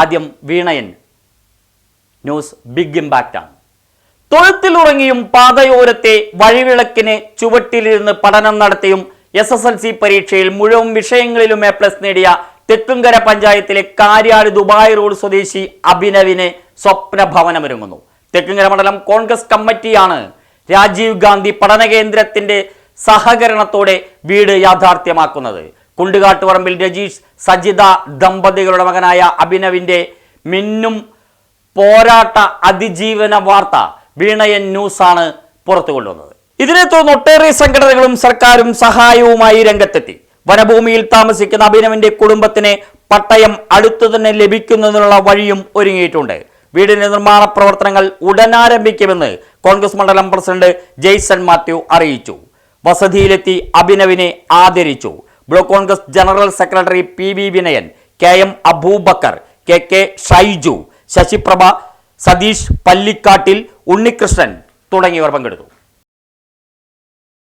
ആദ്യം വീണയൻ. News big impact ആണ്. തൊഴുത്തിലുറങ്ങിയും പാതയോരത്തെ വഴിവിളക്കിന് ചുവട്ടിലിരുന്ന് പഠനം നടത്തിയും എസ് എസ് എൽ സി പരീക്ഷയിൽ മുഴുവൻ വിഷയങ്ങളിലും എ പ്ലസ് നേടിയ തെക്കുംകര പഞ്ചായത്തിലെ കാര്യാട് ദുബായ് റോഡ് സ്വദേശി അഭിനവിന് സ്വപ്ന ഭവനമൊരുങ്ങുന്നു തെക്കുംകര മണ്ഡലം കോൺഗ്രസ് കമ്മിറ്റിയാണ് രാജീവ് ഗാന്ധി പഠന കേന്ദ്രത്തിന്റെ സഹകരണത്തോടെ വീട് യാഥാർത്ഥ്യമാക്കുന്നത്. കുണ്ടുകാട്ടുപറമ്പിൽ രജീഷ് സജിത ദമ്പതികളുടെ മകനായ അഭിനവിന്റെ മിന്നും പോരാട്ട അതിജീവന വാർത്ത വീണയൻ ന്യൂസാണ് പുറത്തു കൊണ്ടുവന്നത് ഇതിനെ തുടർന്ന് ഒട്ടേറെ സംഘടനകളും സർക്കാരും സഹായവുമായി രംഗത്തെത്തി. വനഭൂമിയിൽ താമസിക്കുന്ന അഭിനവിന്റെ കുടുംബത്തിന് പട്ടയം അടുത്തു തന്നെ ലഭിക്കുന്നതിനുള്ള വഴിയും ഒരുങ്ങിയിട്ടുണ്ട്. വീടിന്റെ നിർമ്മാണ പ്രവർത്തനങ്ങൾ ഉടൻ ആരംഭിക്കുമെന്ന് കോൺഗ്രസ് മണ്ഡലം പ്രസിഡന്റ് ജെയ്സൺ മാത്യു അറിയിച്ചു. വസതിയിലെത്തി അഭിനവിനെ ആദരിച്ചു. Block Congress general secretary P V Vinayan K M Aboobacker K K Shaiju Sasiprabha Satheesh Pallikkattil Unnikrishnan തുടങ്ങിയവർ പങ്കെടുത്തു.